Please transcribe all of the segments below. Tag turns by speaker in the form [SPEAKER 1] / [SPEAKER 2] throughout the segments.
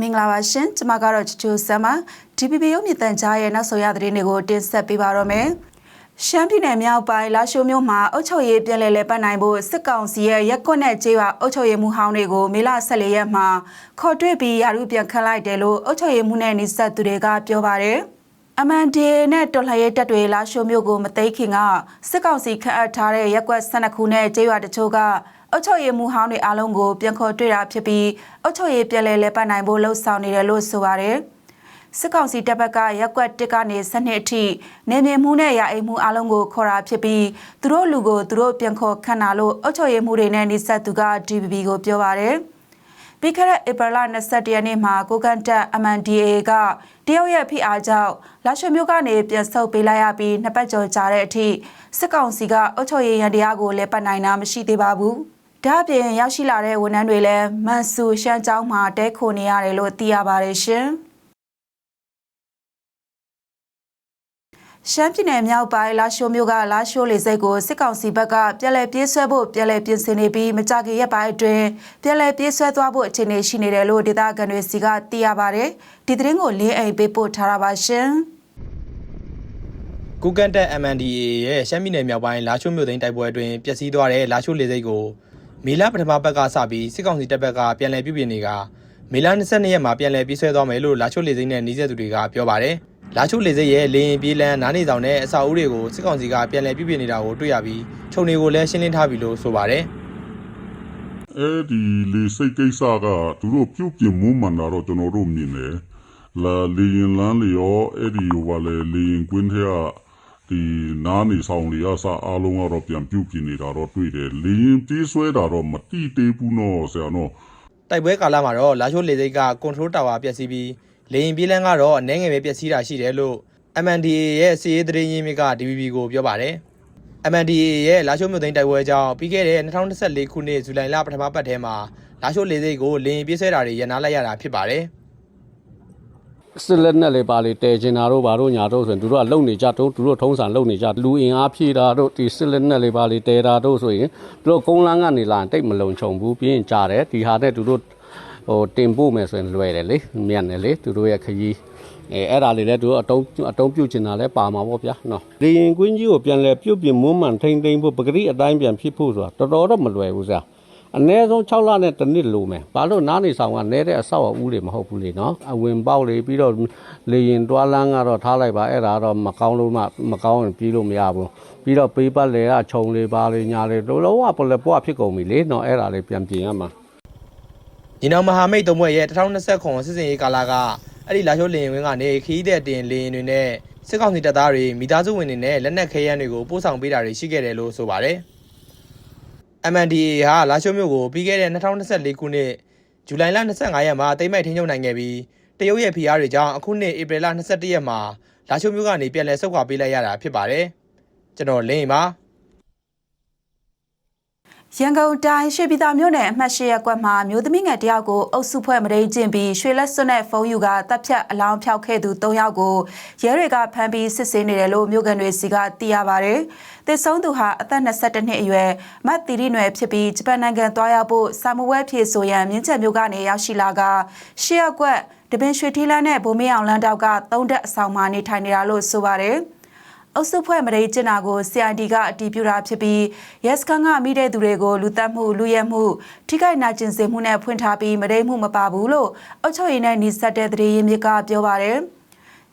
[SPEAKER 1] မင်္ဂလာပါရှင်ကျွန်မကတော့ချူချူဆမ်ပါ DPP ရုပ်မြင့်တန်ကြားရဲ့နောက်ဆုံးရသတင်းတွေကိုတင်ဆက်ပေးပါတော့မယ်ရှမ်းပြည်နယ်မြောက်ပိုင်းလာရှိုးမြို့မှာအုပ်ချုပ်ရေးပြည်လဲလဲပတ်နိုင်ဖို့စစ်ကောင်စီရဲ့ရက်ကွက်နဲ့ကြေးပါအုပ်ချုပ်ရေးမှူးဟောင်းတွေကိုမေလ14ရက်မှာခေါ်တွေ့ပြီးရာထူးပြန်ခန့်လိုက်တယ်လို့အုပ်ချုပ်ရေးမှူးနဲ့နှိစက်သူတွေကပြောပါတယ်အမန်ဒီနဲ့တော်လှန်ရေးတပ်တွေလာရှိုးမြို့ကိုမသိခင်ကစစ်ကောင်စီခန့်အပ်ထားတဲ့ရက်ကွက်12ခုနဲ့ကြေးရွာတချို့က အုတ်ချုပ်ရည်မူဟောင်းတွေအားလုံးကိုပြန်ခေါ်တွေ့တာဖြစ်ပြီးအုတ်ချုပ်ရည်ပြည်လဲလဲပတ်နိုင်ဖို့လှုံ့ဆော်နေတယ်လို့ဆိုပါတယ်။စစ်ကောင်စီတပ်ဘက်ကရက်ကွက်တစ်ကနေစနစ်အထိနေမြေမှုနဲ့ရာအိမ်မှုအားလုံးကိုခေါ်တာဖြစ်ပြီးသူတို့လူကိုသူတို့ပြန်ခေါ်ခန့်တာလို့အုတ်ချုပ်ရည်မှုတွေနဲ့နှိစက်သူက DPP ကိုပြောပါတယ်။ပြီးခဲ့တဲ့ဧပြီလ22ရက်နေ့မှာကိုကန်တက် MNDAA ကတရုတ်ရဲ့ဖိအားကြောင့်လာရှိုမြို့ကနေပြန်ဆုတ်ပေးလိုက်ရပြီးနှစ်ပတ်ကျော်ကြာတဲ့အထိစစ်ကောင်စီကအုတ်ချုပ်ရည်ရန်တရားကိုလည်းပတ်နိုင်တာမရှိသေးပါဘူး။ ဒါအပြင်ရောက်ရှိလာတဲ့ဝန်ထမ်းတွေလည်းမန်ဆူရှမ်းကျောင်းမှာတဲခိုနေရတယ်လို့သိရပါတယ်ရှင်။ရှမ်းပြည်နယ်မြောက်ပိုင်းလာရှိုးမြို့ကလာရှိုးလေဆိပ်ကိုစစ်ကောင်စီဘက်ကပြည်လဲပြေးဆွဲဖို့ပြည်လဲပြင်ဆင်နေပြီးမကြခင်ရက်ပိုင်းအတွင်းပြည်လဲပြေးဆွဲသွားဖို့အခြေအနေရှိနေတယ်လို့ဒေသခံတွေစီကသိရပါတယ်။ဒီသတင်းကိုလင်းအိမ်ပေးပို့ထားတာပါရှင်။
[SPEAKER 2] ကုကန်တက် MNDAA ရဲ့ရှမ်းပြည်နယ်မြောက်ပိုင်းလာချိုးမြို့သိမ်းတိုက်ပွဲအတွင်းပျက်စီးသွားတဲ့လာချိုးလေဆိပ်ကို မေလပထမပတ်ကစပြီးစစ်ကောင်စီတပ်ဘက်ကပြန်လည်ပြုပြင်နေကမေလ22ရက်မှာပြန်လည်ပြေးဆွဲသွားမယ်လို့လာချိုလေစိမ့်နဲ့နှီးဆက်သူတွေကပြောပါတယ်။လာချိုလေစိမ့်ရဲ့လေရင်ပြေးလန်းနားနေဆောင်တဲ့အစာအုပ်တွေကိုစစ်ကောင်စီကပြန်လည်ပြုပြင်နေတာကိုတွေ့ရပြီးခြုံတွေကိုလည်းရှင်းလင်းထားပြီလို့ဆိုပါတယ်။
[SPEAKER 3] အဲ့ဒီလေစိတ်ကိစ္စကသူတို့ပြုတ်ပြင်မှုမှန်တာတော့ကျွန်တော်တို့မြင်တယ်လာလေရင်လန်းလေရောအဲ့ဒီဟိုပါလေလေရင်ကွင်းထဲက ဒီနားနေဆောင်လေအစားအားလုံးကတော့ပြန်ပြုတ်ပြင်နေတာတော့တွေ့တယ်လေရင်ပြေးဆွဲတာတော့မတိသေးဘူးနော်ဆရာနော်
[SPEAKER 2] တိုက်ပွဲကာလမှာတော့လာချိုလေစိတ်ကကွန်ထရိုးတာဝါပျက်စီးပြီးလေရင်ပြေးလန်းကတော့အနေငယ်ပဲပျက်စီးတာရှိတယ်လို့ MNDAA ရဲ့စီရေးသတင်းရင်းမြစ်က DVB ကိုပြောပါတယ်။ MNDAA ရဲ့လာချိုမြို့သိမ်းတိုက်ပွဲကြောင့်ပြီးခဲ့တဲ့2024ခုနှစ်ဇူလိုင်လပထမပတ်ထဲမှာလာချိုလေစိတ်ကိုလေရင်ပြေးဆွဲတာတွေရနာလိုက်ရတာဖြစ်ပါတယ်။
[SPEAKER 4] စစ်လက်နဲ့လေပါလေတဲချင်တာတို့ဘာတို့ညာတို့ဆိုရင်သူတို့ကလုံနေကြတုံးသူတို့ထုံးစံလုံနေကြလူအင်အားဖြည့်တာတို့ဒီစစ်လက်နဲ့လေပါလေတဲတာတို့ဆိုရင်သူတို့ကုန်းလန်းကနေလာရင်တိတ်မလုံခြုံဘူးပြင်းကြတယ်ဒီဟာတဲ့သူတို့ဟိုတင်ပို့မယ်ဆိုရင်လွယ်တယ်လေမြန်တယ်လေသူတို့ရဲ့ခရီးအဲအဲ့ဒါလေးလည်းသူတို့အတုံးအတုံးပြုတ်ချင်တာလည်းပါမှာပေါ့ဗျာနော်လေရင်ကွင်းကြီးကိုပြန်လဲပြုတ်ပြင်းမွမ်းမှန်ထိမ့်သိမ့်ဖို့ပဂတိအတိုင်းပြန်ဖြစ်ဖို့ဆိုတာတော်တော်တော့မလွယ်ဘူးစား အနည်းဆုံး6လနဲ့တစ်နှစ်လိုမယ်ဘာလို့နားနေဆောင်ကနဲတဲ့အဆောက်အဦတွေမဟုတ်ဘူးလေနော်အဝင်ပေါက်လေပြီးတော့လေရင်တွားလန်းကတော့ထားလိုက်ပါအဲ့ဒါတော့မကောင်းလို့မှမကောင်းရင်ပြီးလို့မရဘူးပြီးတော့ပေးပတ်လေကခြုံလေပါလေညာလေလုံးဝပလက်ပွားဖြစ်ကုန်ပြီလေနော်အဲ့ဒါလေးပြန်ပြင်ရမှာ
[SPEAKER 2] ညီနောင်မဟာမိတ်သုံးဘွဲ့ရဲ့2020ခုစစ်စင်ရေးကာလကအဲ့ဒီလာချိုလေရင်ဝင်းကနေခီးတဲ့တင်လေရင်တွေနဲ့စစ်ကောင်စီတပ်သားတွေမိသားစုဝင်တွေနဲ့လက်နက်ခဲယမ်းတွေကိုပို့ဆောင်ပေးတာတွေရှိခဲ့တယ်လို့ဆိုပါတယ်။ MNDAA ဟာလာရှိုးမြို့ကိုပြီးခဲ့တဲ့2024ခုနှစ်ဇူလိုင်လ25ရက်မှာတိမ့်မိုက်ထင်းချုပ်နိုင်ခဲ့ပြီးတရုတ်ရဲ့ဖိအားတွေကြောင့်အခုနှစ်ဧပြီလ22ရက်မှာလာရှိုးမြို့ကနေပြန်လည်ဆုတ်ခွာပေးလိုက်ရတာဖြစ်ပါတယ်။ကျွန်တော်လင်းပါ
[SPEAKER 1] ရန်ကုန်တိုင်းရွှေပြည်သာမြို့နယ်အမှတ်၈ရပ်ကွက်မှာမျိုးသမီးငယ်တယောက်ကိုအုပ်စုဖွဲ့မရိန်ကျင့်ပြီးရွှေလက်စွပ်နဲ့ဖုန်းယူကတပ်ဖြတ်အလောင်းဖျောက်ခဲ့သူ၃ယောက်ကိုရဲတွေကဖမ်းပြီးစစ်ဆေးနေတယ်လို့မြို့ကန်တွေစီကသိရပါဗျ။တစ်ဆုံးသူဟာအသက်22နှစ်အရွယ်မတ်တီရီနွယ်ဖြစ်ပြီးဂျပန်နိုင်ငံသွားရောက်ဖို့စာမဝဲဖြေဆိုရန်မြင်းချက်မြို့ကနေရောက်ရှိလာကရှစ်ရပ်ကွက်တပင်ရွှေထီးလန်းနဲ့ဗိုလ်မေအောင်လန်းတောက်ကသုံးတက်အဆောင်မှာနေထိုင်နေတာလို့ဆိုပါတယ်။ အုပ်စုဖွဲ့မရိတ်ကျင်နာကို CID ကအတည်ပြုတာဖြစ်ပြီးရက်စကန်ကမိတဲ့သူတွေကိုလူသက်မှုလူရဲမှုထိခိုက်နာကျင်စေမှုနဲ့ဖွင့်ထားပြီးမရိတ်မှုမပါဘူးလို့အုပ်ချုပ်ရေးနဲ့နှိစက်တဲ့တရေရင်မြစ်ကပြောပါတယ်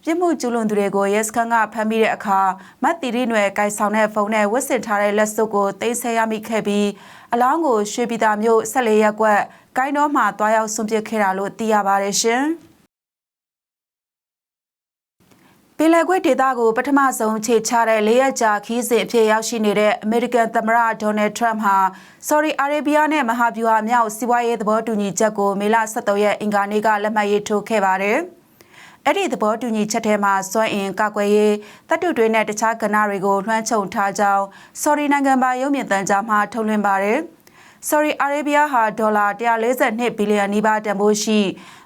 [SPEAKER 1] ပြစ်မှုကျူးလွန်သူတွေကိုရဲစခန်းကဖမ်းမိတဲ့အခါမတ်တီရီနွယ်ကိုင်ဆောင်တဲ့ဖုန်းနဲ့ဝတ်ဆင်ထားတဲ့လက်စွပ်ကိုတင်ဆက်ရမိခဲ့ပြီးအလောင်းကိုရွှေပြည်သာမြို့ဆက်လေးရက်ကွက်ကိုင်းတော်မှာတွားရောက်ဆွန့်ပစ်ခဲ့တာလို့သိရပါတယ်ရှင်။ ပင်လယ်ကွေ့ဒေသကိုပထမဆုံးခြေချတဲ့လေးရက်ကြာခီးစဉ်အဖြစ်ရောက်ရှိနေတဲ့အမေရိကန်သမ္မတဒေါ်နယ်ထရန့်ဟာဆော်ဒီအာရေဗျနဲ့မဟာဗျူဟာမြောက်စီးပွားရေးသဘောတူညီချက်ကိုမေလ23ရက်အင်္ဂါနေ့ကလက်မှတ်ရေးထိုးခဲ့ပါတယ်။အဲ့ဒီသဘောတူညီချက်ထဲမှာစွမ်းအင်ကာကွယ်ရေးတပ်တုတွေနဲ့တခြားကဏ္ဍတွေကိုလွှမ်းခြုံထားကြောင်းဆော်ဒီနိုင်ငံပါရုပ်မြင်သံကြားမှာထုတ်လွှင့်ပါတယ်။ ဆော်ဒီအာရေဗျဟာဒေါ်လာ142ဘီလီယံနီးပါးတန်ဖိုးရှိ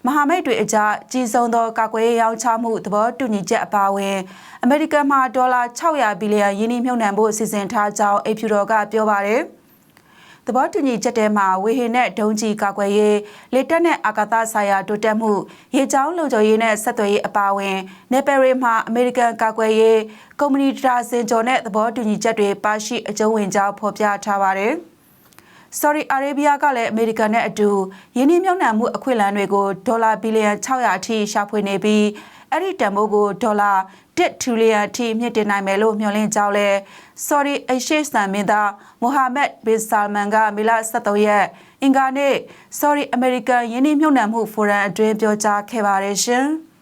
[SPEAKER 1] မဟာမိတ်တွေအကြားကြီးဆုံးသောကာကွယ်ရေးရောင်းချမှုသဘောတူညီချက်အပါအဝင်အမေရိကန်မှာဒေါ်လာ600ဘီလီယံယင်းနှိမ့်မြှုပ်နှံဖို့စီစဉ်ထားကြောင်းအေဖြူတော်ကပြောပါတယ်။ဒသဘောတူညီချက်တဲမှာဝေဟင်နဲ့ဒုံးကျည်ကာကွယ်ရေးလေတပ်နဲ့အာကာသဆိုင်ရာတိုးတက်မှုရေကြောင်းလုံခြုံရေးနဲ့ဆက်သွယ်ရေးအပါအဝင်နေပယ်ရီမှာအမေရိကန်ကာကွယ်ရေးကုမ္ပဏီတာစင်ကျော်နဲ့သဘောတူညီချက်တွေပါရှိအကျုံးဝင်ကြောင်းဖော်ပြထားပါတယ်။ Saudi Arabia ကလည်းအမေရိကန်နဲ့အတူယင်းနှိမ့်မြုံနှံမှုအခွင့်အလမ်းတွေကိုဒေါ်လာဘီလီယံ600အထိရှာဖွေနေပြီးအဲ့ဒီတန်ဖိုးကိုဒေါ်လာ1ထရီလီယံအထိမြင့်တင်နိုင်မယ်လို့မျှော်လင့်ကြောင်းလဲ Saudi အရှိဆန်မင်းသားမိုဟာမက်ဘင်ဆာလမန်ကမေလ23ရက်အင်္ဂါနေ့ Saudi American ယင်းနှိမ့်မြုံနှံမှုဖိုရမ်အတွင်းပြောကြားခဲ့ပါတယ်ရှင်။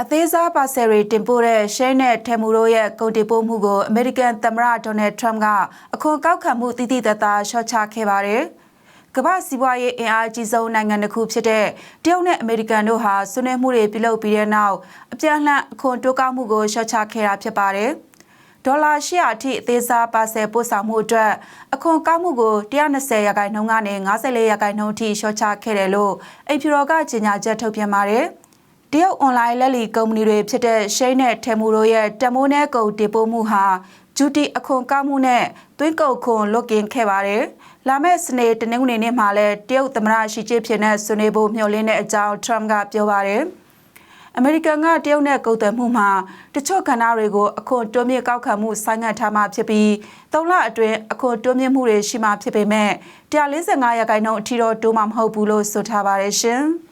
[SPEAKER 1] အသေးစားပါဆယ်ရီတင်ပို့တဲ့ရှဲနဲ့ထဲမူတို့ရဲ့ကုန်တင်ပို့မှုကိုအမေရိကန်သမ္မတဒေါ်နယ်ထရမ့်ကအခွန်ကောက်ခံမှုတိတိတသားရှော့ချခဲ့ပါတယ်။ကမ္ဘာစီးပွားရေးအင်အားကြီးဆုံးနိုင်ငံတစ်ခုဖြစ်တဲ့တရုတ်နဲ့အမေရိကန်တို့ဟာဆွေးနွေးမှုတွေပြုလုပ်ပြီးတဲ့နောက်အပြန်အလှန်အခွန်တိုးကောက်မှုကိုရှော့ချခဲ့တာဖြစ်ပါတယ်။ဒေါ်လာ800အထိအသေးစားပါဆယ်ပို့ဆောင်မှုအတွက်အခွန်ကောက်မှုကို120ရာခိုင်နှုန်းကနေ54ရာခိုင်နှုန်းအထိရှော့ချခဲ့တယ်လို့အိမ်ဖြူတော်ကကြေညာချက်ထုတ်ပြန်ပါတယ်။ တရုတ်အွန်လိုင်းလက်လီကုမ္ပဏီတွေဖြစ်တဲ့ရှိန်နဲ့ထဲမူတို့ရဲ့တမိုးနဲ့ကုန်တင်ပို့မှုဟာဂျူတီအခွန်ကောက်မှုနဲ့သွင်းကုန်ခွန်လွတ်ကင်းခဲ့ပါတယ်။လာမယ့်စနေတနင်္ဂနွေနေ့မှာလည်းတရုတ်သမ္မတရှီကျင်းပင်နဲ့ဆွေးနွေးဖို့မျှော်လင့်တဲ့အကြောင်းထရမ့်ကပြောပါတယ်။အမေရိကန်ကတရုတ်နဲ့ကုန်သွယ်မှုမှာတချို့ကဏ္ဍတွေကိုအခွန်တွန်းမြင့်ကောက်ခံမှုဆိုင်းငံ့ထားမှဖြစ်ပြီး၃လအတွင်းအခွန်တွန်းမြင့်မှုတွေရှိမှဖြစ်ပေမဲ့145ရာခိုင်နှုန်းအထိတော့တိုးမှမဟုတ်ဘူးလို့ဆိုထားပါတယ်ရှင်။